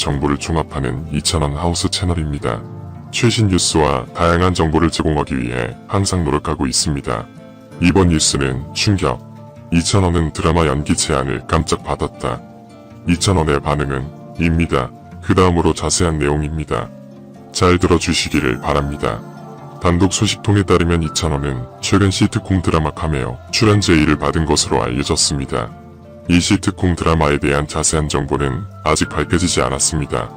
정보를 종합하는 이찬원 하우스 채널입니다. 최신 뉴스와 다양한 정보를 제공하기 위해 항상 노력하고 있습니다. 이번 뉴스는 충격. 이찬원은 드라마 연기 제안을 깜짝 받았다. 이찬원의 반응은 입니다. 그 다음으로 자세한 내용입니다. 잘 들어주시기를 바랍니다. 단독 소식통에 따르면 이찬원은 최근 시트콤 드라마 카메오 출연 제의를 받은 것으로 알려졌습니다. 이 시트콤 드라마에 대한 자세한 정보는 아직 밝혀지지 않았습니다.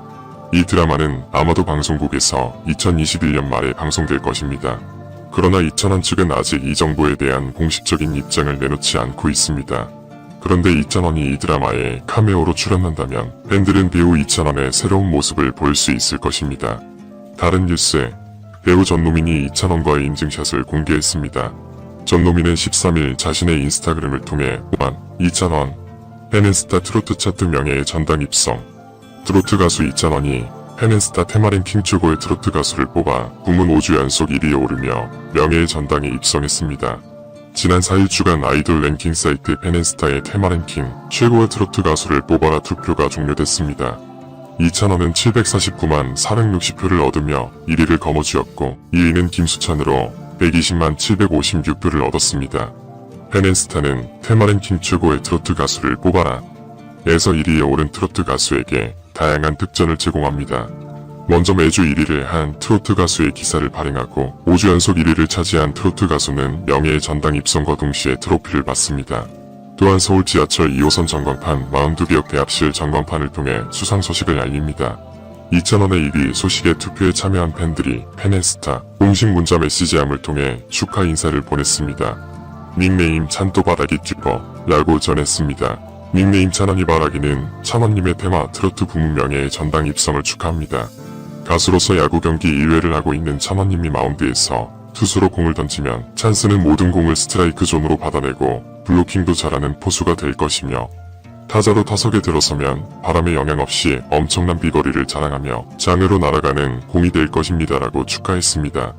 이 드라마는 아마도 방송국에서 2021년 말에 방송될 것입니다. 그러나 이찬원 측은 아직 이 정보에 대한 공식적인 입장을 내놓지 않고 있습니다. 그런데 이찬원이 이 드라마에 카메오로 출연한다면 팬들은 배우 이찬원의 새로운 모습을 볼 수 있을 것입니다. 다른 뉴스 배우 전노민이 이찬원과의 인증샷을 공개했습니다. 전노민은 13일 자신의 인스타그램을 통해 또한 이찬원 팬앤스타 트로트 차트 명예의 전당 입성 트로트 가수 이찬원이 팬앤스타 테마랭킹 최고의 트로트 가수를 뽑아 부문 5주 연속 1위에 오르며 명예의 전당에 입성했습니다. 지난 4일 주간 아이돌 랭킹 사이트 팬앤스타의 테마랭킹 최고의 트로트 가수를 뽑아라 투표가 종료됐습니다. 이찬원은 749만 460표를 얻으며 1위를 거머쥐었고 2위는 김수찬으로 120만 756표를 얻었습니다. 팬앤스타는 테마랭킹 최고의 트로트 가수를 뽑아라 에서 1위에 오른 트로트 가수에게 다양한 특전을 제공합니다. 먼저 매주 1위를 한 트로트 가수의 기사를 발행하고 5주 연속 1위를 차지한 트로트 가수는 명예의 전당 입성과 동시에 트로피를 받습니다. 또한 서울 지하철 2호선 전광판 42개역 대합실 전광판을 통해 수상 소식을 알립니다. 2,000원의 1위 소식에 투표에 참여한 팬들이 팬앤스타 공식 문자 메시지함을 통해 축하 인사를 보냈습니다. 닉네임 찬또바라기 쭈퍼 라고 전했습니다. 닉네임 찬원이 바라기는 찬원님의 테마 트로트 부문 명예의 전당 입성을 축하합니다. 가수로서 야구 경기 1회를 하고 있는 찬원님이 마운드에서 투수로 공을 던지면 찬스는 모든 공을 스트라이크 존으로 받아내고 블로킹도 잘하는 포수가 될 것이며 타자로 타석에 들어서면 바람의 영향 없이 엄청난 비거리를 자랑하며 장으로 날아가는 공이 될 것입니다라고 축하했습니다.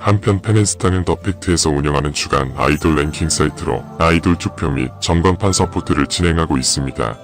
한편 팬앤스타는 더 팩트에서 운영하는 주간 아이돌 랭킹 사이트로 아이돌 투표 및 전광판 서포트를 진행하고 있습니다.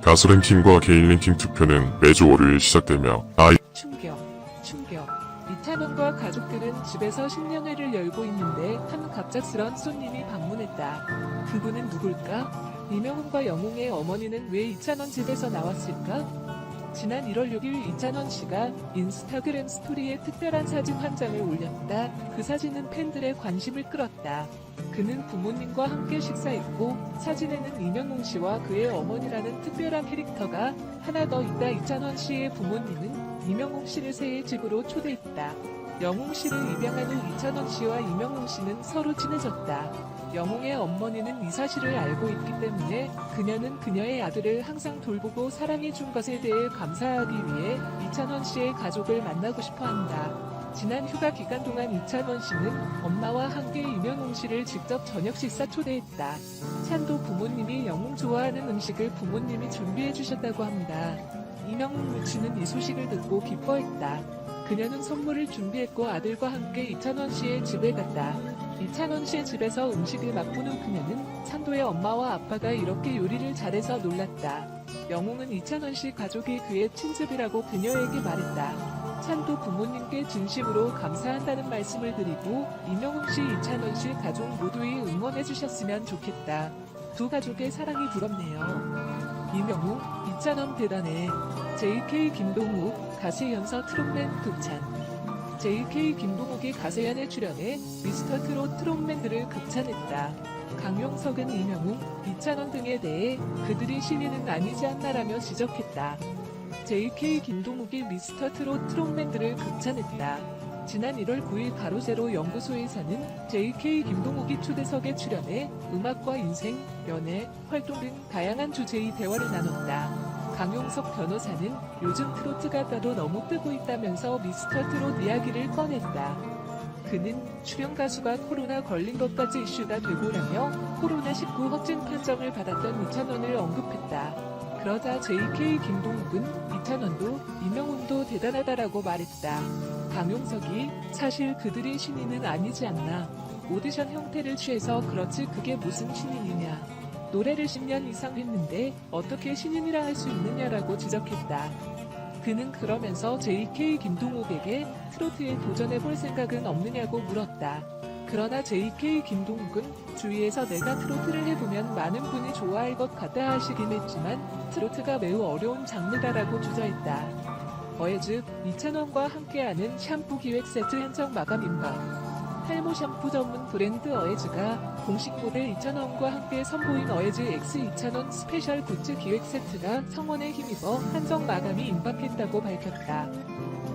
가수 랭킹과 개인 랭킹 투표는 매주 월요일 시작되며 아이 충격, 충격. 이찬원과 가족들은 집에서 신년회를 열고 있는데 한 갑작스런 손님이 방문했다. 그분은 누굴까? 이명훈과 영웅의 어머니는 왜 이찬원 집에서 나왔을까? 지난 1월 6일 이찬원 씨가 인스타그램 스토리에 특별한 사진 한 장을 올렸다. 그 사진은 팬들의 관심을 끌었다. 그는 부모님과 함께 식사했고 사진에는 이명웅 씨와 그의 어머니라는 특별한 캐릭터가 하나 더 있다. 이찬원 씨의 부모님은 이명웅 씨를 새해 집으로 초대했다. 영웅 씨를 입양한 후 이찬원 씨와 이명웅 씨는 서로 친해졌다. 영웅의 어머니는 이 사실을 알고 있기 때문에 그녀는 그녀의 아들을 항상 돌보고 사랑해준 것에 대해 감사하기 위해 이찬원 씨의 가족을 만나고 싶어 한다. 지난 휴가 기간 동안 이찬원 씨는 엄마와 함께 이명웅 씨를 직접 저녁 식사 초대했다. 찬도 부모님이 영웅 좋아하는 음식을 부모님이 준비해 주셨다고 합니다. 이명웅 무치는 이 소식을 듣고 기뻐했다. 그녀는 선물을 준비했고 아들과 함께 이찬원 씨의 집에 갔다. 이찬원 씨의 집에서 음식을 맛보는 그녀는 찬도의 엄마와 아빠가 이렇게 요리를 잘해서 놀랐다. 영웅은 이찬원 씨 가족이 그의 친집이라고 그녀에게 말했다. 찬도 부모님께 진심으로 감사한다는 말씀을 드리고 이명웅 씨, 이찬원 씨 가족 모두이 응원해 주셨으면 좋겠다. 두 가족의 사랑이 부럽네요. 이명웅, 이찬원 대단해. JK 김동욱, 가세 연서 트롯맨 극찬. JK 김동욱이 가세연에 출연해 미스터 트롯 트롯맨들을 극찬했다. 강용석은 이명웅, 이찬원 등에 대해 그들이 신인은 아니지 않나라며 지적했다. JK 김동욱이 미스터 트롯 트롯맨들을 극찬했다. 지난 1월 9일 가로세로 연구소에서는 JK 김동욱이 초대석에 출연해 음악과 인생, 연애, 활동 등 다양한 주제의 대화를 나눴다. 강용석 변호사는 요즘 트로트가 따로 너무 뜨고 있다면서 미스터 트롯 이야기를 꺼냈다. 그는 출연 가수가 코로나 걸린 것까지 이슈가 되고라며 코로나19 확진 판정을 받았던 이찬원을 언급했다. 그러자 JK 김동욱은 이찬원도 이명훈도 대단하다라고 말했다. 강용석이 사실 그들이 신인은 아니지 않나. 오디션 형태를 취해서 그렇지 그게 무슨 신인이냐. 노래를 10년 이상 했는데 어떻게 신인이라 할 수 있느냐라고 지적했다. 그는 그러면서 JK 김동욱에게 트로트에 도전해 볼 생각은 없느냐고 물었다. 그러나 JK 김동욱은 주위에서 내가 트로트를 해보면 많은 분이 좋아할 것 같다 하시긴 했지만 트로트가 매우 어려운 장르다라고 주저했다. 어해즈 이찬원과 함께하는 샴푸 기획 세트 한정 마감 임박. 탈모 샴푸 전문 브랜드 어해즈가 공식 모델 2,000원과 함께 선보인 어해즈 X 2,000원 스페셜 굿즈 기획 세트가 성원에 힘입어 한정 마감이 임박했다고 밝혔다.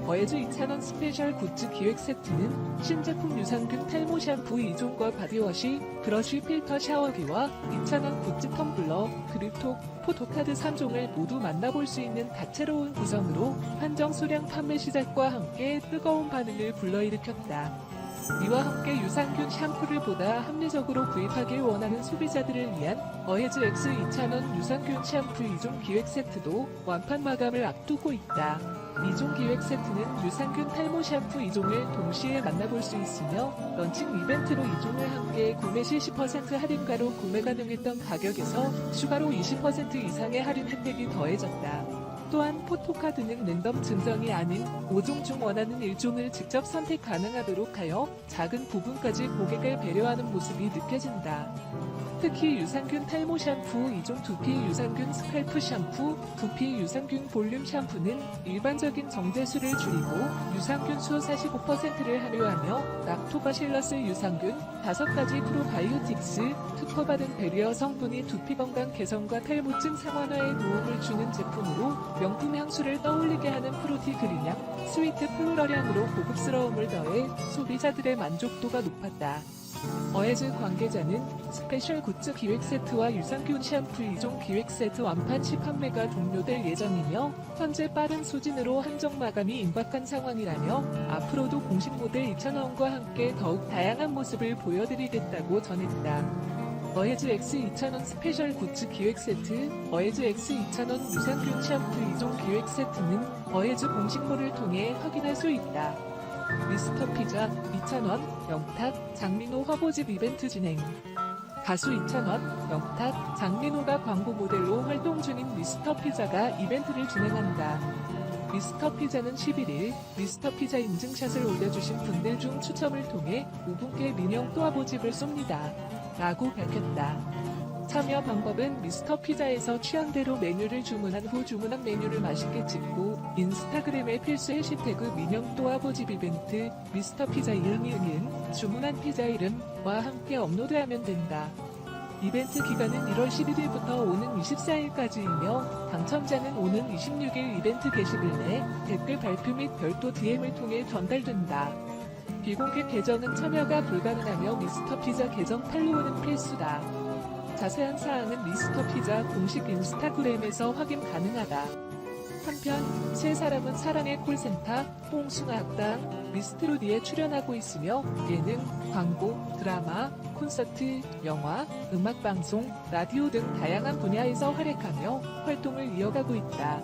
어해즈 2,000원 스페셜 굿즈 기획 세트는 신제품 유산균 탈모 샴푸 2종과 바디워시, 브러쉬 필터 샤워기와 2,000원 굿즈 텀블러, 그립톡, 포토카드 3종을 모두 만나볼 수 있는 다채로운 구성으로 한정 수량 판매 시작과 함께 뜨거운 반응을 불러일으켰다. 이와 함께 유산균 샴푸를 보다 합리적으로 구입하길 원하는 소비자들을 위한 어헤즈 X 2000원 유산균 샴푸 2종 기획 세트도 완판 마감을 앞두고 있다. 2종 기획 세트는 유산균 탈모 샴푸 2종을 동시에 만나볼 수 있으며 런칭 이벤트로 2종을 함께 구매 시 10% 할인가로 구매 가능했던 가격에서 추가로 20% 이상의 할인 혜택이 더해졌다. 또한 포토카드 는 랜덤 증정이 아닌 5종 중 원하는 1종을 직접 선택 가능하도록 하여 작은 부분까지 고객을 배려하는 모습이 느껴진다. 특히 유산균 탈모 샴푸 2종 두피 유산균 스칼프 샴푸, 두피 유산균 볼륨 샴푸는 일반적인 정제수를 줄이고 유산균 수 45%를 함유하며 락토바실러스 유산균, 5가지 프로바이오틱스, 특허받은 배리어 성분이 두피 건강 개선과 탈모증 상환화에 도움을 주는 제품으로 명품 향수를 떠올리게 하는 프로티 그린향, 스위트 플로럴향으로 고급스러움을 더해 소비자들의 만족도가 높았다. 어해즈 관계자는 스페셜 굿즈 기획 세트와 유산균 샴푸 2종 기획 세트 완판 시 판매가 종료될 예정이며 현재 빠른 수진으로 한정 마감이 임박한 상황이라며 앞으로도 공식 모델 2,000원과 함께 더욱 다양한 모습을 보여드리겠다고 전했다. 어해즈 X 2000원 스페셜 굿즈 기획 세트, 어해즈 X 2000원 유산균 샴푸 2종 기획 세트는 어해즈 공식몰을 통해 확인할 수 있다. 미스터 피자 2,000원 영탁 장민호 화보집 이벤트 진행 가수 2,000원 영탁 장민호가 광고 모델로 활동 중인 미스터 피자가 이벤트를 진행한다. 미스터 피자는 11일 미스터 피자 인증샷을 올려주신 분들 중 추첨을 통해 5분께 민영 또아보집을 쏩니다. 라고 밝혔다. 참여 방법은 미스터 피자에서 취향대로 메뉴를 주문한 후 주문한 메뉴를 맛있게 찍고 인스타그램에 필수 해시태그 민영 또아보집 이벤트 미스터 피자 이응이응은 주문한 피자 이름과 함께 업로드하면 된다. 이벤트 기간은 1월 11일부터 오는 24일까지이며 당첨자는 오는 26일 이벤트 게시글 내 댓글 발표 및 별도 DM을 통해 전달된다. 비공개 계정은 참여가 불가능하며 미스터 피자 계정 팔로우는 필수다. 자세한 사항은 미스터 피자 공식 인스타그램에서 확인 가능하다. 한편 세 사람은 사랑의 콜센터 뽕숭아 학당 미스트로디에 출연하고 있으며 예능, 광고, 드라마, 콘서트, 영화, 음악 방송, 라디오 등 다양한 분야에서 활약하며 활동을 이어가고 있다.